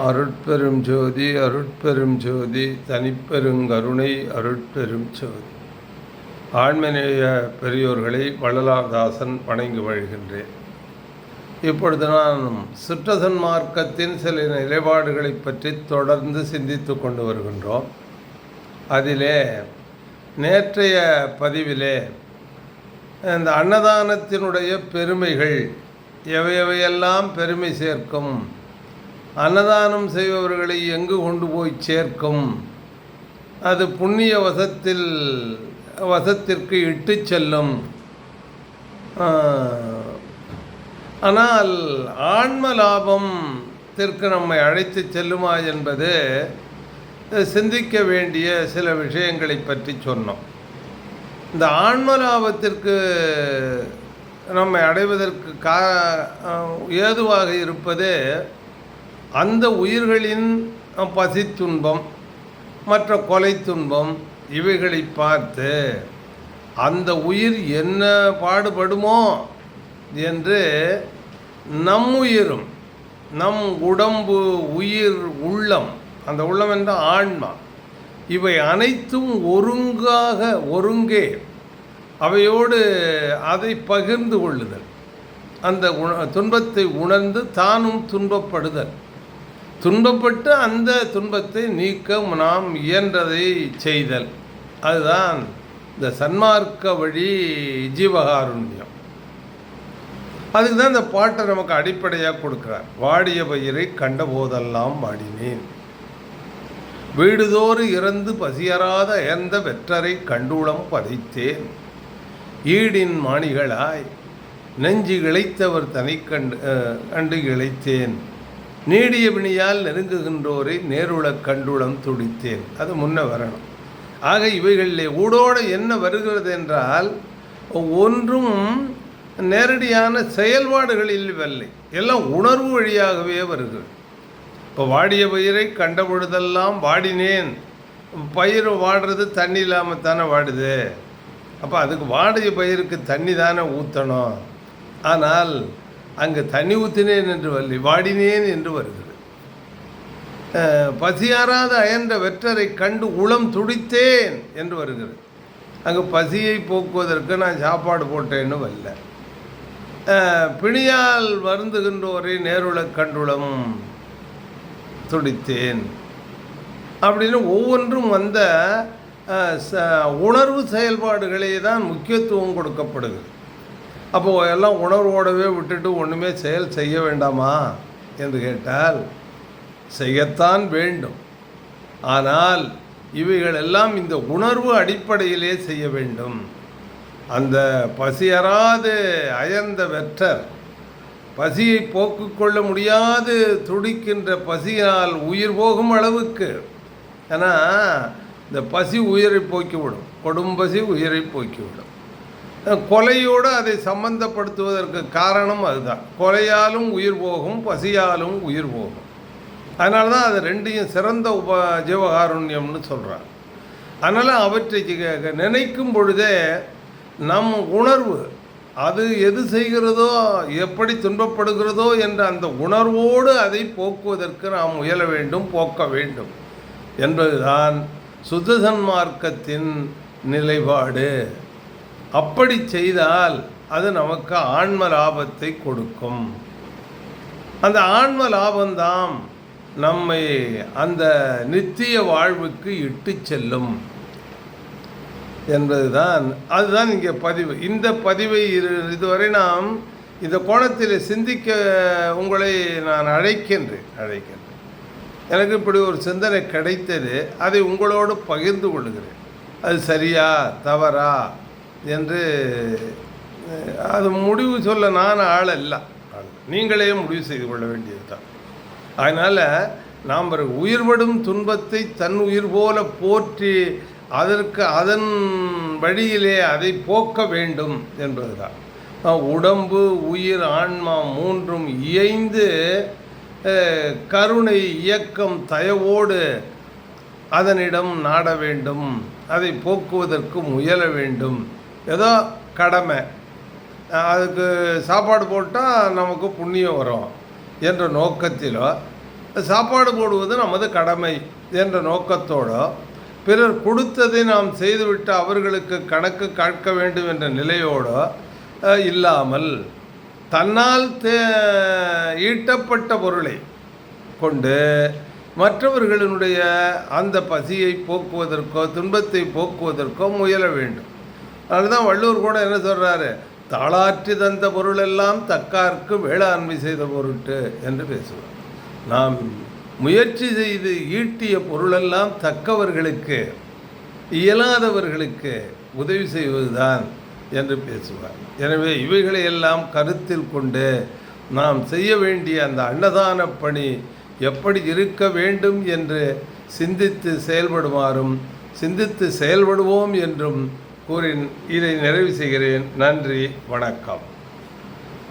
அருட்பெரும் ஜோதி அருட்பெரும் ஜோதி தனிப்பெருங்கருணை அருட்பெரும் ஜோதி. ஆண்மநேய பெரியோர்களை வள்ளலாதாசன் வணங்கி வருகின்றேன் இப்பொழுது நான் சுற்றசன் மார்க்கத்தின் சில நிலைப்பாடுகளை பற்றி தொடர்ந்து சிந்தித்து கொண்டு வருகின்றோம். அதிலே நேற்றைய பதிவிலே இந்த அன்னதானத்தினுடைய பெருமைகள் எவையவையெல்லாம் பெருமை சேர்க்கும் அன்னதானம் செய்பவர்களை எங்கு கொண்டு போய் சேர்க்கும்? அது புண்ணிய வசத்தில் வசத்திற்கு இட்டு செல்லும். ஆனால் ஆன்ம லாபத்திற்கு நம்மை அழைத்து செல்லுமா என்பது சிந்திக்க வேண்டிய சில விஷயங்களை பற்றி சொன்னோம். இந்த ஆன்ம லாபத்திற்கு நம்மை அடைவதற்கு கா ஏதுவாக இருப்பது அந்த உயிர்களின் பசி துன்பம் மற்ற கொலை துன்பம் இவைகளை பார்த்து அந்த உயிர் என்ன பாடுபடுமோ என்று நம் உயிரும் நம் உடம்பு உயிர் உள்ளம் அந்த உள்ளம் என்ற ஆன்மா இவை அனைத்தும் ஒருங்காக ஒருங்கே அவையோடு அதை பகிர்ந்து கொள்ளுதல். அந்த துன்பத்தை உணர்ந்து தானும் துன்பப்படுதல். துன்பப்பட்டு அந்த துன்பத்தை நீக்க நாம் இயன்றதை செய்தல். அதுதான் இந்த சன்மார்க்க வழி ஜீவகாருண்யம். அதுக்கு தான் இந்த பாட்டை நமக்கு அடிப்படையாக கொடுக்குறார். வாடிய பயிரை கண்ட போதெல்லாம் வாடினேன். வீடுதோறு இறந்து பசியறாத அயர்ந்த வெற்றரை கண்டுளம் பதைத்தேன். ஈடின் மாணிகளாய் நெஞ்சு இழைத்தவர் தனி கண்டு கண்டு இழைத்தேன் நீடிய வினியால் நெருங்குகின்றோரை நேருளக் கண்டுளம் துடித்தேன். அது முன்ன வரணும். ஆக இவைகளிலே ஊடோடு என்ன வருகிறது என்றால் ஒன்றும் நேரடியான செயல்பாடுகளில் வரலை எல்லாம் உணர்வு வழியாகவே வருகிறது. இப்போ வாடிய பயிரை கண்டபொழுதெல்லாம் வாடினேன். பயிர் வாடுறது தண்ணி இல்லாமல் தானே வாடுது. அப்போ அதுக்கு வாடிய பயிருக்கு தண்ணி தானே ஊற்றணும் ஆனால் அங்கு தண்ணி ஊற்றினேன் என்று வரலி வாடினேன் என்று வருகிறது. பசியாராத அயன்ற வெற்றரை கண்டு உளம் துடித்தேன் என்று வருகிறது. அங்கு பசியை போக்குவதற்கு நான் சாப்பாடு போட்டேன்னு வரல பிணியால் வருந்துகின்றோரை நேருள கண்டுளம் துடித்தேன். அப்படின்னு ஒவ்வொன்றும் வந்த உணர்வு செயல்பாடுகளே தான் முக்கியத்துவம் கொடுக்கப்படுகிறது. அப்போது எல்லாம் உணர்வோடவே விட்டுட்டு ஒன்றுமே செயல் செய்ய வேண்டாமா? என்று கேட்டால் செய்யத்தான் வேண்டும். ஆனால் இவைகளெல்லாம் இந்த உணர்வு அடிப்படையிலே செய்ய வேண்டும். அந்த பசியறாது அயர்ந்த வெற்றர் பசியை போக்குக்கொள்ள முடியாது துடிக்கின்ற பசியினால் உயிர் போகும் அளவுக்கு. ஏன்னா இந்த பசி உயிரை போக்கிவிடும். கொடும் பசி உயிரை போக்கிவிடும். கொலையோடு அதை சம்பந்தப்படுத்துவதற்கு காரணம் அதுதான். கொலையாலும் உயிர் போகும் பசியாலும் உயிர் போகும். அதனால தான் அது ரெண்டையும் சிறந்த உப ஜீவகாருண்யம்னு சொல்கிறாங்க அதனால் அவற்றை நினைக்கும் பொழுதே நம் உணர்வு அது எது செய்கிறதோ எப்படி துன்பப்படுகிறதோ என்ற அந்த உணர்வோடு அதை போக்குவதற்கு நாம் முயல வேண்டும் போக்க வேண்டும். என்பதுதான் சுத்தசன்மார்க்கத்தின் நிலைப்பாடு. அப்படி செய்தால் அது நமக்கு ஆன்ம லாபத்தை கொடுக்கும். அந்த ஆன்ம லாபம்தான் நம்மை அந்த நித்திய வாழ்வுக்கு இட்டு செல்லும். என்பதுதான் அதுதான் இங்கே பதிவு. இந்த பதிவை இதுவரை நாம் இந்த கோணத்தில் சிந்திக்க உங்களை நான் அழைக்கின்றேன் அழைக்கின்றேன். எனக்கு இப்படி ஒரு சிந்தனை கிடைத்தது அதை உங்களோடு பகிர்ந்து கொள்கிறேன் அது சரியா தவறா? என்று அது முடிவு சொல்ல நான் ஆள் அல்ல. நீங்களே முடிவு செய்து கொள்ள வேண்டியது தான் அதனால் நாம் உயிர்படும் துன்பத்தை தன் உயிர் போல போற்றி அதற்கு அதன் வழியிலே அதை போக்க வேண்டும் என்பதுதான். உடம்பு உயிர் ஆன்மா மூன்றும் இயைந்து கருணை இயக்கம் தயவோடு அதனிடம் நாட வேண்டும். அதை போக்குவதற்கு முயல வேண்டும். ஏதோ கடமை. அதுக்கு சாப்பாடு போட்டால் நமக்கு புண்ணியம் வரும் என்ற நோக்கத்திலோ சாப்பாடு போடுவது நமது கடமை என்ற நோக்கத்தோடோ பிறர் கொடுத்ததை நாம் செய்துவிட்டு அவர்களுக்கு கணக்கு காட்க வேண்டும் என்ற நிலையோடோ இல்லாமல் தன்னால் தே ஈட்டப்பட்ட பொருளை கொண்டு மற்றவர்களினுடைய அந்த பசியை போக்குவதற்கோ துன்பத்தை போக்குவதற்கோ முயல வேண்டும். அதுதான் வள்ளுவர் கூட என்ன சொல்கிறாரு தாளாற்றி தந்த பொருளெல்லாம் தக்கார்க்கு வேளாண்மை செய்த பொருட்டு என்று பேசுவார். நாம் முயற்சி செய்து ஈட்டிய பொருளெல்லாம் தக்கவர்களுக்கு இயலாதவர்களுக்கு உதவி செய்வதுதான் என்று பேசுவார். எனவே இவைகளை எல்லாம் கருத்தில் கொண்டு நாம் செய்ய வேண்டிய அந்த அன்னதான பணி எப்படி இருக்க வேண்டும் என்று சிந்தித்து செயல்படுமாறும் சிந்தித்து செயல்படுவோம் என்றும் கூறி இதை நிறைவு செய்கிறேன். நன்றி வணக்கம்.